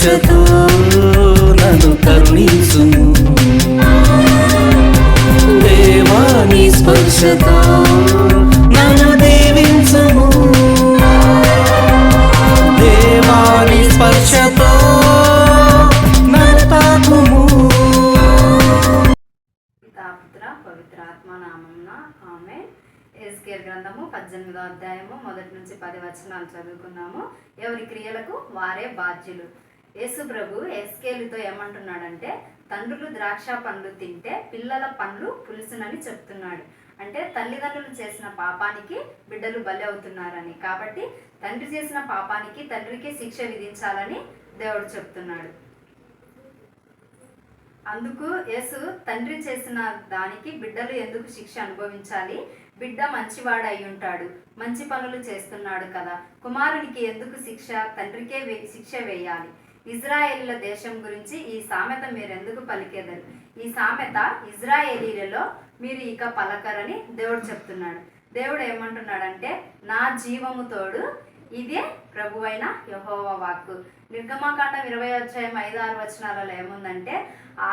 స్పర్శతో నన్ను కరుణించుము. దేవాని స్పర్శతో నన్ను దీవించుము. దేవాని స్పర్శతో నన్ను తాకుము. పితాపుత్ర పవిత్రాత్మ నామమున ఆమె. ఎస్కేర్ గ్రంథము పద్దెనిమిదో అధ్యాయము మొదటి నుంచి పది వచనాలు చదువుకున్నాము. ఎవరి క్రియలకు వారే బాధ్యులు. యేసు ప్రభు ఎస్కేలుతో ఏమంటున్నాడంటే తండ్రులు ద్రాక్ష పండ్లు తింటే పిల్లల పండ్లు పులుసునని చెప్తున్నాడు. అంటే తల్లిదండ్రులు చేసిన పాపానికి బిడ్డలు బలి అవుతున్నారని. కాబట్టి తండ్రి చేసిన పాపానికి తండ్రికి శిక్ష విధించాలని దేవుడు చెప్తున్నాడు. అందుకు యేసు తండ్రి చేసిన దానికి బిడ్డలు ఎందుకు శిక్ష అనుభవించాలి? బిడ్డ మంచివాడు అయి ఉంటాడు మంచి పనులు చేస్తున్నాడు కదా. కుమారునికి ఎందుకు శిక్ష తండ్రికే శిక్ష వేయాలి? ఇజ్రాయేలీల దేశం గురించి ఈ సామెత మీరెందుకు పలికేదని? ఈ సామెత ఇజ్రాయేలీలలో మీరు ఇక పలకరని దేవుడు చెప్తున్నాడు. దేవుడు ఏమంటున్నాడంటే నా జీవము తోడు ఇదే ప్రభువైన యహోవ వాక్కు. నిర్గమాకాండం ఇరవై అధ్యాయం ఐదు ఆరు వచనాలలో ఏముందంటే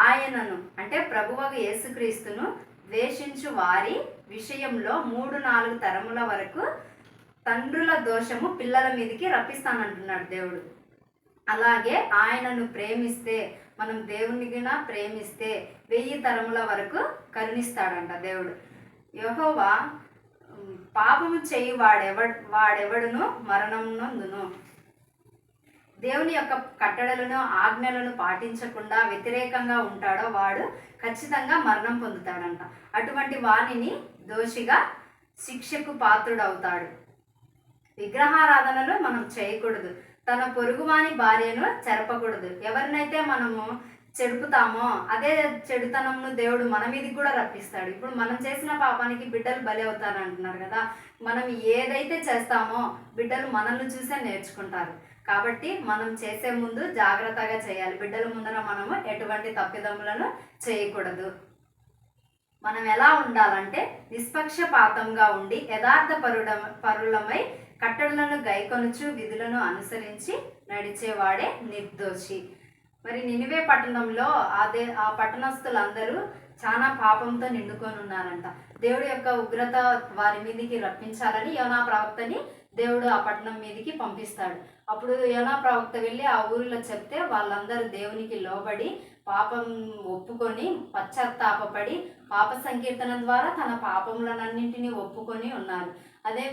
ఆయనను అంటే ప్రభువకు యేసుక్రీస్తును ద్వేషించు వారి విషయంలో మూడు నాలుగు తరముల వరకు తండ్రుల దోషము పిల్లల మీదకి రప్పిస్తానంటున్నాడు దేవుడు. అలాగే ఆయనను ప్రేమిస్తే మనం దేవునిగా ప్రేమిస్తే వెయ్యి తరముల వరకు కరుణిస్తాడంట దేవుడు. యహోవా పాపము చేయి వాడెవ వాడెవడును? మరణమునందును దేవుని యొక్క కట్టడలను ఆజ్ఞలను పాటించకుండా వ్యతిరేకంగా ఉంటాడో వాడు ఖచ్చితంగా మరణం పొందుతాడంట. అటువంటి వాణిని దోషిగా శిక్షకు పాత్రుడవుతాడు. విగ్రహారాధనలు మనం చేయకూడదు. తన పొరుగువాని భార్యను చెరపకూడదు. ఎవరినైతే మనము చెడుపుతామో అదే చెడుతనంను దేవుడు మన మీదకి కూడా రప్పిస్తాడు. ఇప్పుడు మనం చేసిన పాపానికి బిడ్డలు బలి అవుతారు అంటున్నారు కదా. మనం ఏదైతే చేస్తామో బిడ్డలు మనల్ని చూసే నేర్చుకుంటారు. కాబట్టి మనం చేసే ముందు జాగ్రత్తగా చేయాలి. బిడ్డల ముందర మనము ఎటువంటి తప్పిదములను చేయకూడదు. మనం ఎలా ఉండాలంటే నిష్పక్షపాతంగా ఉండి యథార్థ పరుడ పరులమై కట్టడలను గైకొనుచు విధులను అనుసరించి నడిచేవాడే నిర్దోషి. మరి నినివే పట్టణంలో అదే ఆ పట్టణస్థులందరూ చాలా పాపంతో నిండుకొని ఉన్నారంట దేవుడి యొక్క ఉగ్రత వారి మీదికి రప్పించాలని యోనా ప్రవక్తని దేవుడు ఆ పట్టణం మీదకి పంపిస్తాడు. అప్పుడు యోనా ప్రవక్త వెళ్ళి ఆ ఊరిలో చెప్తే వాళ్ళందరూ దేవునికి లోబడి పాపం ఒప్పుకొని పశ్చాత్తాపడి పాప సంకీర్తన ద్వారా తన పాపములనన్నింటినీ ఒప్పుకొని ఉన్నారు. అదే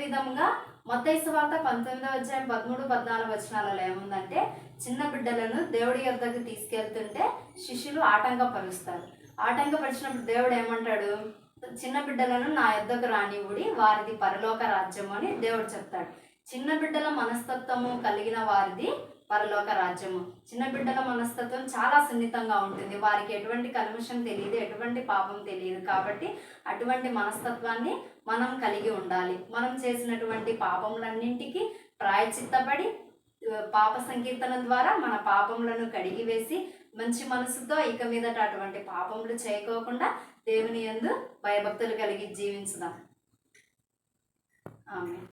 మొత్తైసు వార్త పంతొమ్మిదవ అధ్యాయం పదమూడు పద్నాలుగు వచనాలలో ఏముందంటే చిన్న బిడ్డలను దేవుడి యొద్దకు తీసుకెళ్తుంటే శిష్యులు ఆటంకపరుస్తారు. ఆటంకపరిచినప్పుడు దేవుడు ఏమంటాడు? చిన్న బిడ్డలను నా యొద్దకు రానివుడి వారిది పరలోక రాజ్యం అని దేవుడు చెప్తాడు. చిన్న బిడ్డల మనస్తత్వము కలిగిన వారిది పరలోక రాజ్యము. చిన్న బిడ్డల మనస్తత్వం చాలా సున్నితంగా ఉంటుంది. వారికి ఎటువంటి కల్మషం తెలియదు ఎటువంటి పాపం తెలియదు. కాబట్టి అటువంటి మనస్తత్వాన్ని మనం కలిగి ఉండాలి. మనం చేసినటువంటి పాపములన్నింటికి ప్రాయచిత్తపడి పాప సంకీర్తన ద్వారా మన పాపములను కడిగివేసి మంచి మనసుతో ఇక మీదట అటువంటి పాపములు చేయకోకుండా దేవుని యందు భయభక్తులు కలిగి జీవించుదాం. ఆమె